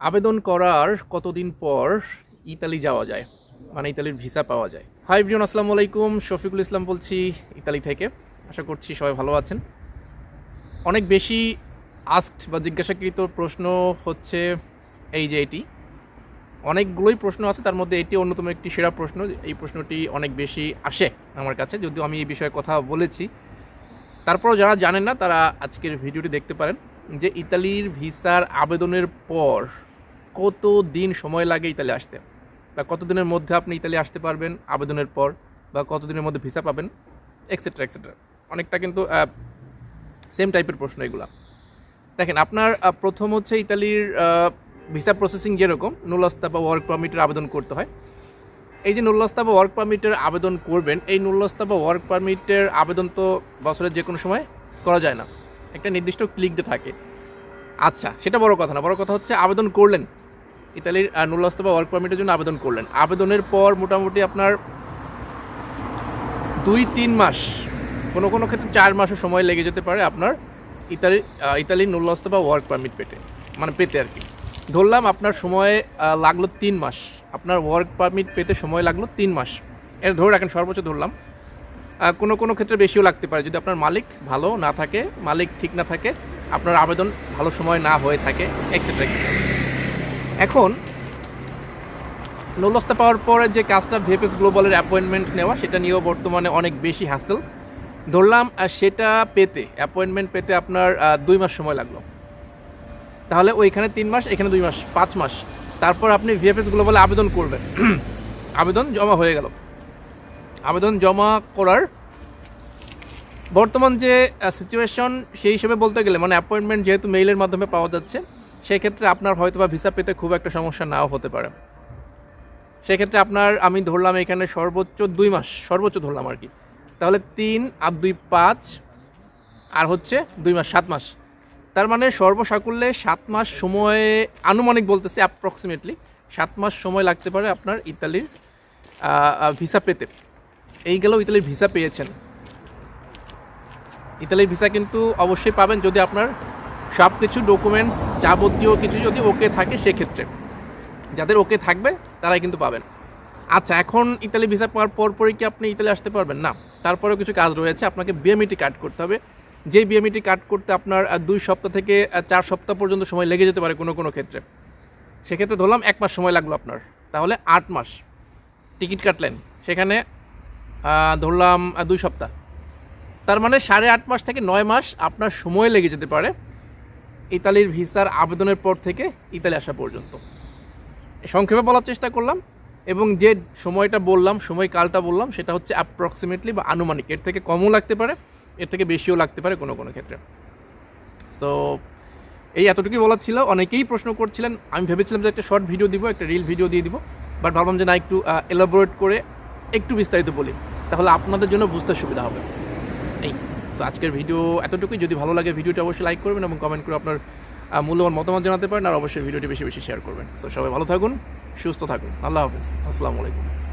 আবেদন করার কতদিন পর ইতালি যাওয়া যায়? মানে ইতালির ভিসা পাওয়া যায়। হাই ব্রিয়ন আসসালামু আলাইকুম। শফিকুল ইসলাম বলছি ইতালি থেকে। আশা করছি সবাই ভালো আছেন। অনেক বেশি আস্কড বা জিজ্ঞাসাকৃত প্রশ্ন হচ্ছে এই যে এটি। অনেকগুলোই প্রশ্ন আছে, তার মধ্যে এটি অন্যতম একটি সেরা প্রশ্ন। এই প্রশ্নটি অনেক বেশি আসে আমার কাছে, যদিও আমি এই বিষয়ে কথা বলেছি। তারপরও যারা জানেন না, তারা আজকের ভিডিওটি দেখতে পারেন যে ইতালির ভিসার আবেদনের পর কত দিন সময় লাগে ইতালি আসতে? বা কতদিনের মধ্যে আপনি ইতালি আসতে পারবেন, আবেদনের পর, বা কতদিনের মধ্যে ভিসা পাবেন এক্সেট্রা এক্সেট্রা অনেকটা কিন্তু সেম টাইপের প্রশ্ন এগুলা। দেখেন, আপনার প্রথম হচ্ছে ইতালির ভিসা প্রসেসিং যেরকম, নুলস্তা বা ওয়ার্ক পারমিটের আবেদন করতে হয়। এই যে নুল্লস্তা বা ওয়ার্ক পারমিটের আবেদন করবেন, এই নুল্লস্তা বা ওয়ার্ক পারমিটের আবেদন তো বছরের যে কোনো সময় করা যায় না। একটা নির্দিষ্ট ক্লিক থাকে। আচ্ছা সেটা বড় কথা না। বড় কথা হচ্ছে আবেদন করলেন ইতালির আহ, নুল্লস্তা বা ওয়ার্ক পারমিটের জন্য আবেদন করলেন। আবেদনের পর মোটামুটি আপনার দুই তিন মাস কোনো কোনো ক্ষেত্রে চার মাসও সময় লেগে যেতে পারে আপনার ইতালির নুল্লস্তা বা ওয়ার্ক পারমিট পেতে। মানে পেতে আর কি। ধরলাম আপনার সময় লাগল তিন মাস। আপনার ওয়ার্ক পারমিট পেতে সময় লাগল তিন মাস। এর ধরে রাখেন সর্বোচ্চ ধরলাম। কোনো কোনো ক্ষেত্রে বেশিও লাগতে পারে। যদি আপনার মালিক ভালো না থাকে মালিক ঠিক না থাকে আপনার আবেদন ভালো সময় না হয়ে থাকে এক্সেট্রা এক্সেট্রা এখন নলস্তা পাওয়ার পরে যে কাজটা ভেপেস গ্লোবালের অ্যাপয়েন্টমেন্ট নেওয়া, সেটা নিয়েও বর্তমানে অনেক বেশি হ্যাসেল ধরলাম সেটা পেতে অ্যাপয়েন্টমেন্ট পেতে আপনার দুই মাস সময় লাগল। তাহলে ওইখানে তিন মাস, এখানে দুই মাস, পাঁচ মাস। তারপর আপনি ভিএফএস গ্লোবালে আবেদন করবেন। আবেদন জমা হয়ে গেল। আবেদন জমা করার বর্তমান যে সিচুয়েশন সেই হিসেবে বলতে গেলে মানে অ্যাপয়েন্টমেন্ট যেহেতু মেইলের মাধ্যমে পাওয়া যাচ্ছে সেই ক্ষেত্রে আপনার হয়তো বা ভিসা পেতে খুব একটা সমস্যা নাও হতে পারে। সেক্ষেত্রে আপনার, আমি ধরলাম এখানে সর্বোচ্চ দুই মাস, সর্বোচ্চ ধরলাম আর কি। তাহলে তিন আর দুই পাঁচ, আর হচ্ছে দুই মাস, সাত মাস। তার মানে সর্বসাকুল্যে সাত মাস সময়, আনুমানিক বলতেছে অ্যাপ্রক্সিমেটলি সাত মাস সময় লাগতে পারে আপনার ইতালির ভিসা পেতে। এই গেলেও ইতালির ভিসা পেয়েছেন। ইতালির ভিসা কিন্তু অবশ্যই পাবেন যদি আপনার সব কিছু ডকুমেন্টস যাবতীয় কিছু যদি ওকে থাকে সেক্ষেত্রে। যাদের ওকে থাকবে, তারাই কিন্তু পাবেন। আচ্ছা এখন ইতালি ভিসা পাওয়ার পরপরই কি আপনি ইতালি আসতে পারবেন? না। তারপরেও কিছু কাজ রয়েছে। আপনাকে বিএমইটি কার্ড করতে হবে। যেই বিএমইটি কার্ড করতে আপনার দুই সপ্তাহ থেকে চার সপ্তাহ পর্যন্ত সময় লেগে যেতে পারে কোনো কোনো ক্ষেত্রে। সেক্ষেত্রে ধরলাম এক মাস সময় লাগল আপনার। তাহলে আট মাস টিকিট কাটলেন। সেখানে ধরলাম দুই সপ্তাহ। তার মানে সাড়ে আট মাস থেকে নয় মাস আপনার সময় লেগে যেতে পারে। ইতালির ভিসার আবেদনের পর থেকে ইতালি আসা পর্যন্ত। সংক্ষেপে বলার চেষ্টা করলাম এবং যে সময়টা বললাম সময়কালটা বললাম, সেটা হচ্ছে অ্যাপ্রক্সিমেটলি বা আনুমানিক। এর থেকে কমও লাগতে পারে, এর থেকে বেশিও লাগতে পারে কোনো কোনো ক্ষেত্রে। সো এই এতটুকুই বলার ছিল। অনেকেই প্রশ্ন করছিলেন, আমি ভেবেছিলাম যে একটা শর্ট ভিডিও দিব, একটা রিল ভিডিও দিয়ে দিব বাট ভাবলাম যে না, একটু এলাবোরেট করে একটু বিস্তারিত বলি। তাহলে আপনাদের জন্য বুঝতে সুবিধা হবে। তো আজকের ভিডিও এতটুকুই। যদি ভালো লাগে ভিডিওটা অবশ্যই লাইক করবেন এবং কমেন্ট করে আপনার মূল্যবান মতামত জানাতে পারেন। আর অবশ্যই ভিডিওটি বেশি বেশি শেয়ার করবেন। সো সবাই ভালো থাকুন, সুস্থ থাকুন। আল্লাহ হাফিজ। আসসালামু আলাইকুম।